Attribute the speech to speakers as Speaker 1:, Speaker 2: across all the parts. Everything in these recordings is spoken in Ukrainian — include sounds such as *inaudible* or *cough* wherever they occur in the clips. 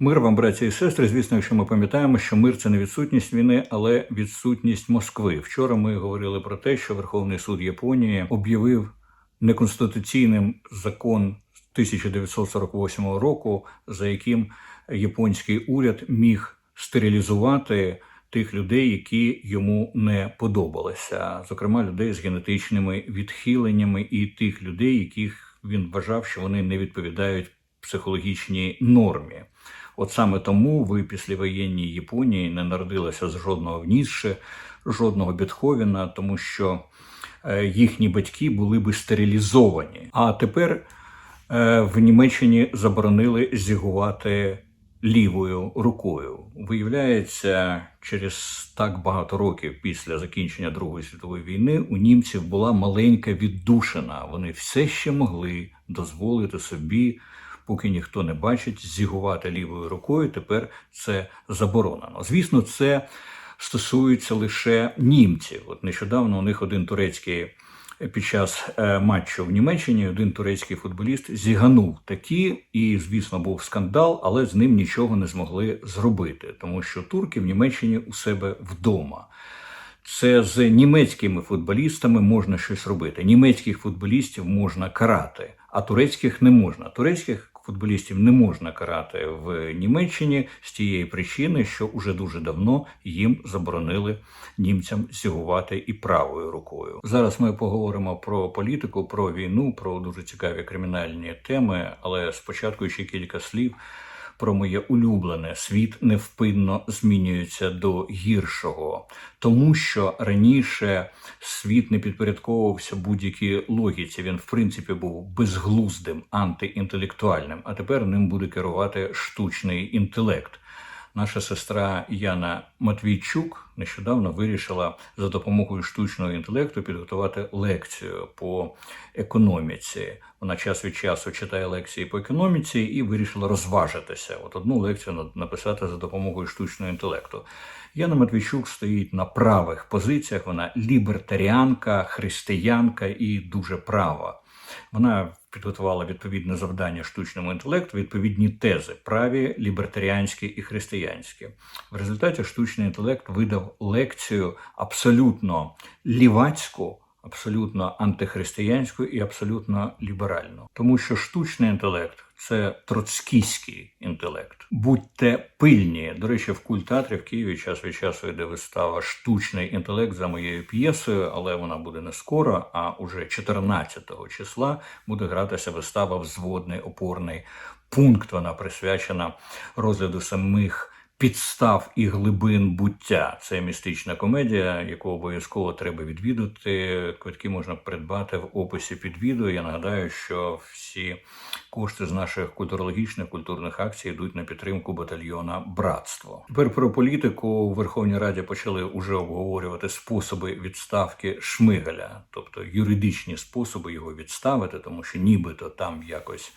Speaker 1: Мир вам, браті і сестри. Звісно, якщо ми пам'ятаємо, що мир це не відсутність війни, але відсутність Москви. Вчора ми говорили про те, що Верховний суд Японії об'явив неконституційним закон 1948 року, за яким японський уряд міг стерилізувати тих людей, які йому не подобалися, зокрема людей з генетичними відхиленнями, і тих людей, яких він вважав, що вони не відповідають психологічній нормі. От саме тому в післявоєнній Японії не народилося з жодного Ніцше, жодного Бетховена, тому що е, їхні батьки були би стерилізовані. А тепер е, в Німеччині заборонили зігувати лівою рукою. Виявляється, через так багато років після закінчення Другої світової війни у німців була маленька віддушина. Вони все ще могли дозволити собі поки ніхто не бачить, зігувати лівою рукою. Тепер це заборонено. Звісно, це стосується лише німців. От нещодавно у них один турецький. Під час е, матчу в Німеччині один турецький футболіст зіганув такі, і, звісно, був скандал, але з ним нічого не змогли зробити, тому що турки в Німеччині у себе вдома. Це з німецькими футболістами можна щось робити. Німецьких футболістів можна карати, а турецьких не можна. Турецьких футболістів не можна карати в Німеччині з тієї причини, що уже дуже давно їм заборонили німцям зігувати і правою рукою. Зараз ми поговоримо про політику, про війну, про дуже цікаві кримінальні теми, але спочатку ще кілька слів про моє улюблене світ невпинно змінюється до гіршого, тому що раніше світ не підпорядковувався будь-якій логіці. Він, в принципі, був безглуздим, антиінтелектуальним, а тепер ним буде керувати штучний інтелект. Наша сестра Яна Матвійчук нещодавно вирішила за допомогою штучного інтелекту підготувати лекцію по економіці. Вона час від часу читає лекції по економіці і вирішила розважитися. От одну лекцію написати за допомогою штучного інтелекту. Яна Матвійчук стоїть на правих позиціях. Вона лібертаріанка, християнка і дуже права. Вона підготувала відповідне завдання штучному інтелекту, відповідні тези праві, лібертаріанські і християнські. В результаті штучний інтелект видав лекцію абсолютно лівацьку. Абсолютно антихристиянську і абсолютно ліберальну, тому що штучний інтелект це троцкійський інтелект. Будьте пильні. До речі, в культеатрі в Києві час від часу йде вистава Штучний інтелект за моєю п'єсою, але вона буде не скоро. А уже 14 числа буде гратися вистава Взводний опорний пункт. Вона присвячена розгляду самих підстав і глибин буття. Це містична комедія, яку обов'язково треба відвідати. Квитки можна придбати в описі під відео. Я нагадаю, що всі кошти з наших культурологічних культурних акцій йдуть на підтримку батальйона Братство. Тепер про політику у Верховній Раді почали уже обговорювати способи відставки Шмигаля, тобто юридичні способи його відставити, тому що нібито там якось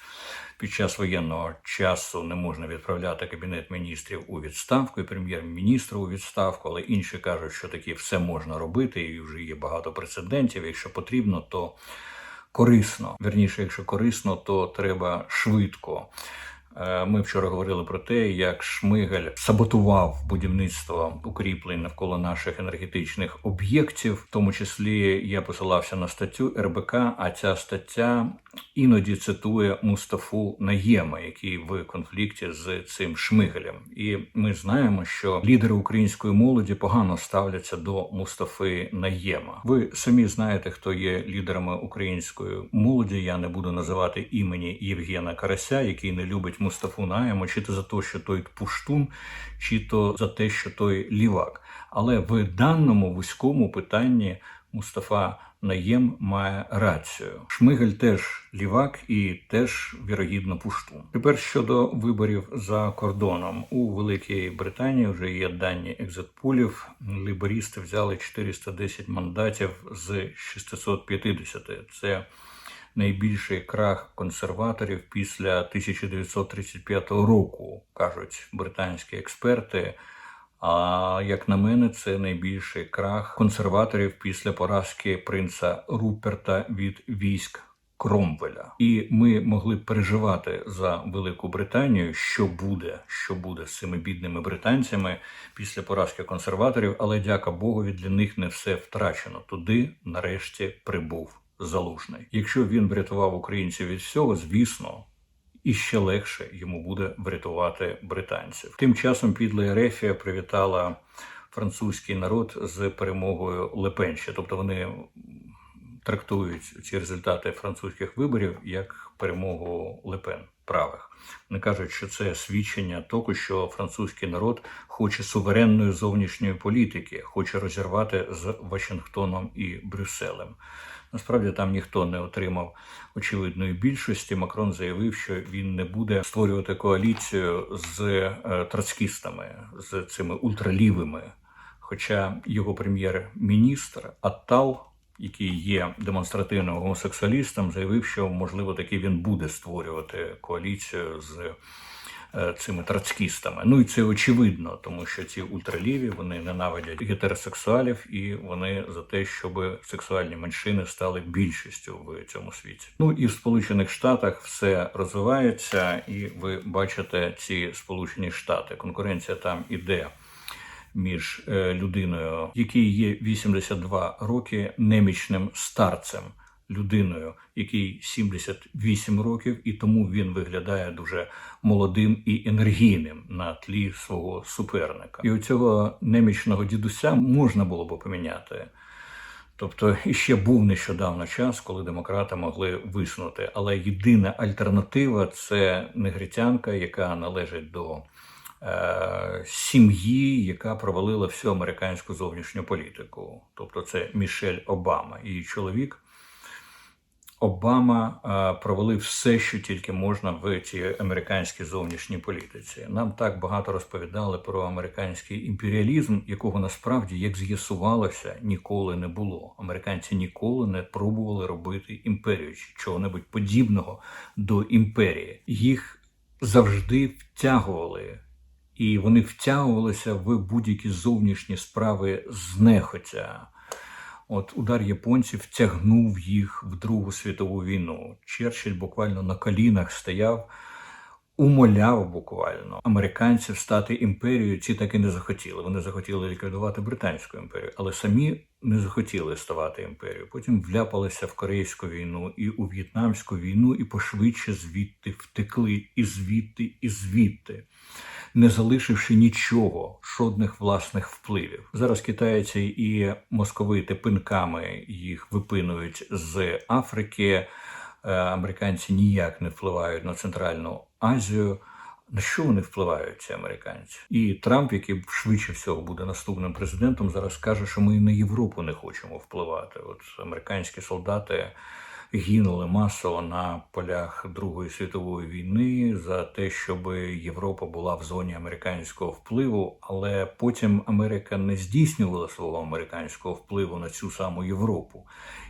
Speaker 1: під час воєнного часу не можна відправляти кабінет міністрів у відставку і прем'єр-міністра у відставку, але інші кажуть, що таки все можна робити, і вже є багато прецедентів. Якщо потрібно, то корисно. Верніше, якщо корисно, то треба швидко. Е, ми вчора говорили про те, як Шмигаль саботував будівництво укріплень навколо наших енергетичних об'єктів. В тому числі я посилався на статтю РБК. А ця стаття іноді цитує Мустафу Наєма, який в конфлікті з цим Шмигалем. І ми знаємо, що лідери української молоді погано ставляться до Мустафи Наєма. Ви самі знаєте, хто є лідерами української молоді. Я не буду називати імені Євгена Карася, який не любить. Мустафу Наєма, чи то за те, що той пуштун, чи то за те, що той лівак. Але в даному вузькому питанні Мустафа Наєм має рацію. Шмигель теж лівак і теж вірогідно пуштун. Тепер щодо виборів за кордоном у Великій Британії вже є дані екзитпулів. Ліберісти взяли 410 мандатів з 650. Це найбільший крах консерваторів після 1935 року, кажуть британські експерти. А як на мене, це найбільший крах консерваторів після поразки принца Руперта від військ Кромвеля, і ми могли переживати за Велику Британію, що буде, що буде з цими бідними британцями після поразки консерваторів. Але дяка Богові, для них не все втрачено. Туди нарешті прибув залужний. Якщо він врятував українців від всього, звісно. І ще легше йому буде врятувати британців. Тим часом підла Ерефія привітала французький народ з перемогою Лепенща. Тобто вони трактують ці результати французьких виборів як перемогу Лепен правих. Вони кажуть, що це свідчення того, що французький народ хоче суверенної зовнішньої політики, хоче розірвати з Вашингтоном і Брюсселем. Насправді там ніхто не отримав очевидної більшості. Макрон заявив, що він не буде створювати коаліцію з е, троцкістами, з цими ультралівими. Хоча його прем'єр-міністр Аттал, який є демонстративним гомосексуалістом, заявив, що можливо таки він буде створювати коаліцію з цими троцкістами. Ну і це очевидно, тому що ці ультраліві вони ненавидять гетеросексуалів і вони за те, щоб сексуальні меншини стали більшістю в цьому світі. Ну і в Сполучених Штатах все розвивається, і ви бачите ці Сполучені Штати. Конкуренція там іде між е, людиною, якій є 82 роки, немічним старцем, людиною, який 78 років, і тому він виглядає дуже молодим і енергійним на тлі свого суперника. І у цього немічного дідуся можна було б поміняти. Тобто іще був нещодавно час, коли демократи могли виснути. Але єдина альтернатива це негритянка, яка належить до е, сім'ї, яка провалила всю американську зовнішню політику. Тобто це Мішель Обама. Її чоловік Обама е, провалив все, що тільки можна в цій американській зовнішній політиці. Нам так багато розповідали про американський імперіалізм, якого насправді, як з'ясувалося, ніколи не було. Американці ніколи не пробували робити імперію чи чого-небудь подібного до імперії. Їх завжди втягували. І вони втягувалися в будь-які зовнішні справи знехотя. От удар японців тягнув їх в Другу світову війну. Черчилль буквально на колінах стояв, умоляв буквально американців стати імперією. Ці так і не захотіли. Вони захотіли ліквідувати Британську імперію, але самі не захотіли ставати імперією. Потім вляпалися в Корейську війну і у В'єтнамську війну, і пошвидше звідти втекли, і звідти, і звідти не залишивши нічого, жодних власних впливів. Зараз китайці і московити пинками їх випинують з Африки. Е, Американці ніяк не впливають на Центральну Азію. На що вони впливають, ці американці? І Трамп, який швидше всього буде наступним президентом, зараз каже, що ми на Європу не хочемо впливати. От американські солдати гинули масово на полях Другої світової війни за те, щоб Європа була в зоні американського впливу, але потім Америка не здійснювала свого американського впливу на цю саму Європу.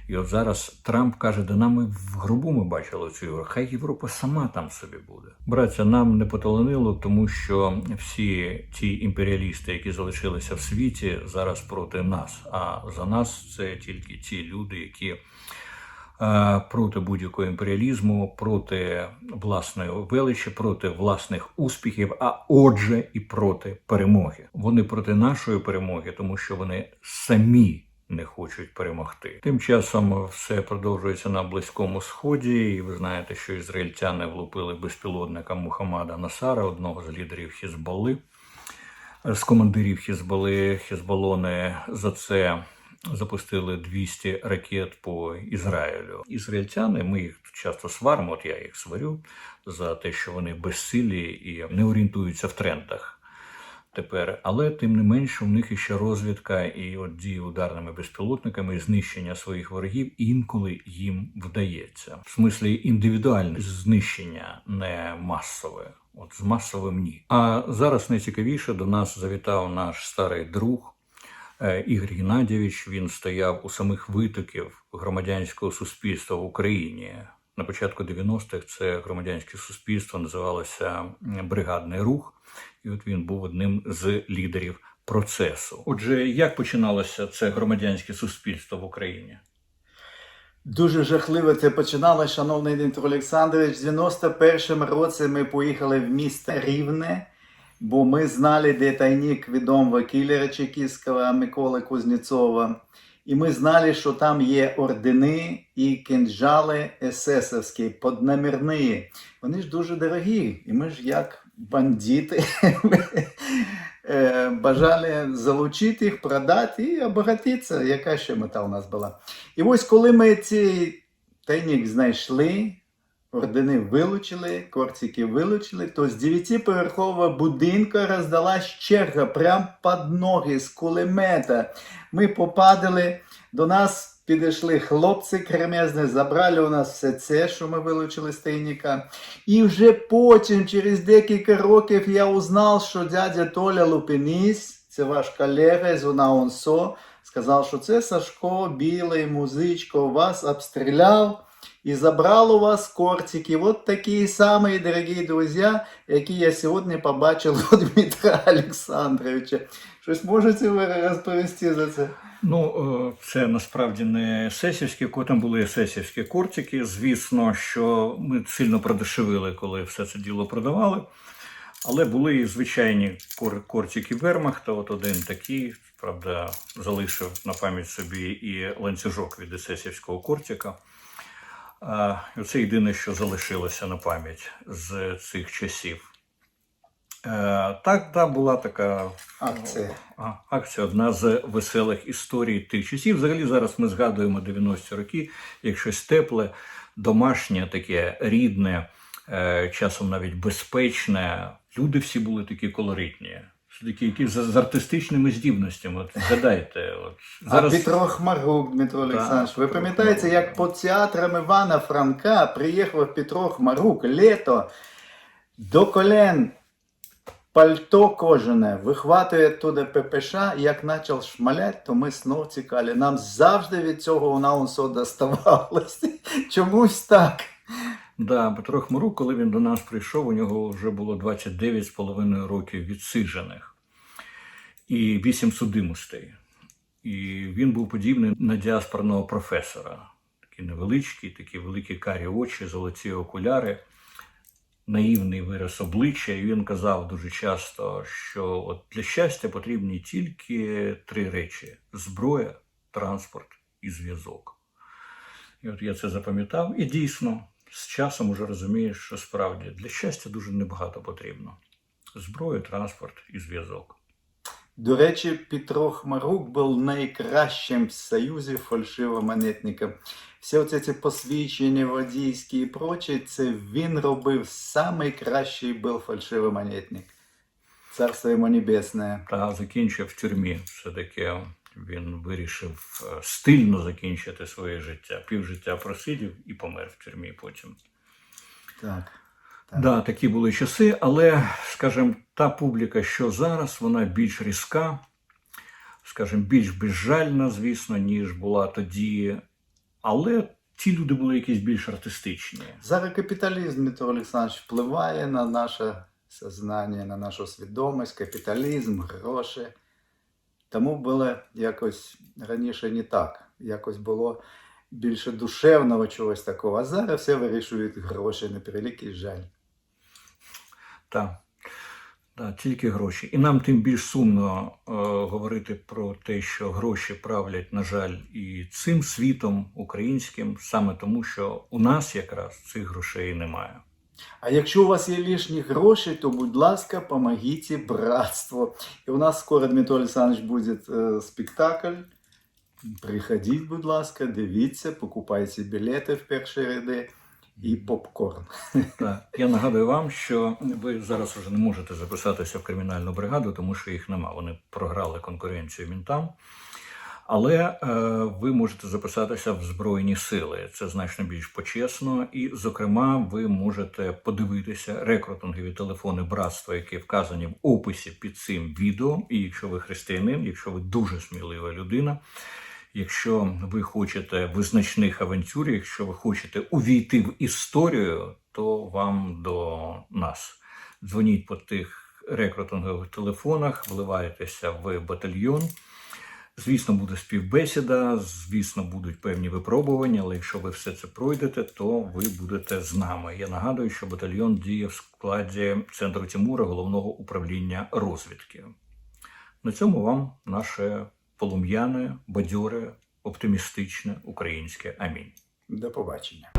Speaker 1: І от зараз Трамп каже, да нами в гробу ми бачили цю Європу. Хай Європа сама там собі буде. Браття, нам не поталанило, тому що всі ті імперіалісти, які залишилися в світі, зараз проти нас. А за нас це тільки ті люди, які проти будь-якого імперіалізму, проти власної величі, проти власних успіхів, а отже, і проти перемоги. Вони проти нашої перемоги, тому що вони самі. Не хочуть перемогти. Тим часом все продовжується на близькому сході, і ви знаєте, що ізраїльтяни влупили безпілотника Мухаммада Насара, одного з лідерів Хізбалли. З командирів Хізбали Хізбалони за це запустили 200 ракет по Ізраїлю. Ізраїльтяни, ми їх часто сваримо, от я їх сварю за те, що вони безсилі і не орієнтуються в трендах. Тепер, але тим не менше, у них іще розвідка і от дії ударними безпілотниками, і знищення своїх ворогів інколи їм вдається. В смислі індивідуальне знищення, не масове. От з масовим ні. А зараз найцікавіше до нас завітав наш старий друг Ігор Геннадійович. Він стояв у самих витоків громадянського суспільства в Україні. На початку 90-х це громадянське суспільство називалося Бригадний рух, і от він був одним з лідерів процесу. Отже, як починалося це громадянське суспільство в Україні?
Speaker 2: Дуже жахливо це починалося, шановний Дмитро Олександрович. В 91-му році ми поїхали в місто Рівне, бо ми знали, де тайник відомого кілера чекістського Миколи Кузнєцова. І ми знали, що там є ордени і кинджали есесовські, поднамірні. Вони ж дуже дорогі. І ми ж як бандити *laughs* е, бажали залучити їх, продати і обогатитися. Яка ще мета у нас була? І ось коли ми цей тайник знайшли, ордени вилучили, корцики вилучили, то з дев'ятиповерхового будинку роздалась черга прямо під ноги з кулемета. Ми попадали, до нас підійшли хлопці кремезні, забрали у нас все це, що ми вилучили з тайника. І вже потім, через декілька років, я узнав, що дядя Толя Лупеніс, це ваш колега з УНАУНСО, сказав, що це Сашко, білий музичко, вас обстріляв і забрав у вас кортики. Вот такі самі, дорогі друзі, які я сьогодні побачив у Дмитра Олександровича. Щось можете ви розповісти за це?
Speaker 1: Ну, е, це насправді не есесівські, ко- там були есесівські кортики. Звісно, що ми сильно продешевили, коли все це діло продавали. Але були і звичайні кор- кортики Вермахта. От один такий, правда, залишив на пам'ять собі і ланцюжок від есесівського кортика. І Це єдине, що залишилося на пам'ять з цих часів. Е, Так, да, була така
Speaker 2: Акція.
Speaker 1: акція одна з веселих історій тих часів. Взагалі зараз ми згадуємо 90-ті роки, як щось тепле, домашнє, таке рідне, е, часом навіть безпечне. Люди всі були такі колоритні. Такі, які з, з артистичними здібностями. От згадайте, от
Speaker 2: А Петро Хмарук, Дмитро Олександрович, ви пам'ятаєте, як по театрам Івана Франка приїхав Петро Хмарук літо до колен пальто кожане, вихватує туди ППШ, як почав шмалять, то ми знов цікалі. Нам завжди від цього наунсо доставалося. *laughs* Чомусь так.
Speaker 1: Да, Петро Хмарук, коли він до нас прийшов, у нього вже було 29,5 років відсиджених і 8 судимостей. І він був подібний на діаспорного професора. Такий невеличкий, такі великі карі очі, золоті окуляри, наївний вираз обличчя. І він казав дуже часто, що от для щастя потрібні тільки три речі: зброя, транспорт і зв'язок. І от я це запам'ятав, і дійсно з часом уже розумієш, що справді для щастя дуже небагато потрібно: зброя, транспорт і зв'язок.
Speaker 2: До речі, Петро Хмарук був найкращим в Союзі фальшивомонетником. Всі оці ці посвідчення водійські і прочі, це він робив самий кращий був фальшивомонетник. Царство йому небесне.
Speaker 1: Та закінчив в тюрмі. Все-таки він вирішив е, стильно закінчити своє життя. Півжиття просидів і помер в тюрмі потім.
Speaker 2: Так. Так.
Speaker 1: Да, такі були часи, але, скажімо, та публіка, що зараз, вона більш різка, скажімо, більш безжальна, звісно, ніж була тоді. Але ті люди були якісь більш артистичні.
Speaker 2: Зараз капіталізм, Дмитро Олександрович, впливає на наше сознання, на нашу свідомість, капіталізм, гроші. Тому було якось раніше не так. Якось було більше душевного чогось такого. А зараз все вирішують гроші на превеликий жаль.
Speaker 1: Так. Да, тільки гроші. І нам тим більш сумно е, говорити про те, що гроші правлять, на жаль, і цим світом українським, саме тому, що у нас якраз цих грошей немає.
Speaker 2: А якщо у вас є лишні гроші, то, будь ласка, помогите братству. І у нас скоро, Дмитро Олександрович, буде е, спектакль. Приходіть, будь ласка, дивіться, покупайте білети в перші ряди і попкорн.
Speaker 1: Так. Я нагадую вам, що ви зараз вже не можете записатися в кримінальну бригаду, тому що їх нема. Вони програли конкуренцію мінтам. Але е, ви можете записатися в Збройні сили. Це значно більш почесно. І, зокрема, ви можете подивитися рекрутингові телефони братства, які вказані в описі під цим відео. І якщо ви християнин, якщо ви дуже смілива людина, якщо ви хочете визначних авантюр, якщо ви хочете увійти в історію, то вам до нас. Дзвоніть по тих рекрутингових телефонах, вливаєтеся в батальйон. Звісно, буде співбесіда, звісно, будуть певні випробування, але якщо ви все це пройдете, то ви будете з нами. Я нагадую, що батальйон діє в складі центру Тимура головного управління розвідки. На цьому вам наше полум'яне, бадьоре, оптимістичне українське амінь.
Speaker 2: До побачення.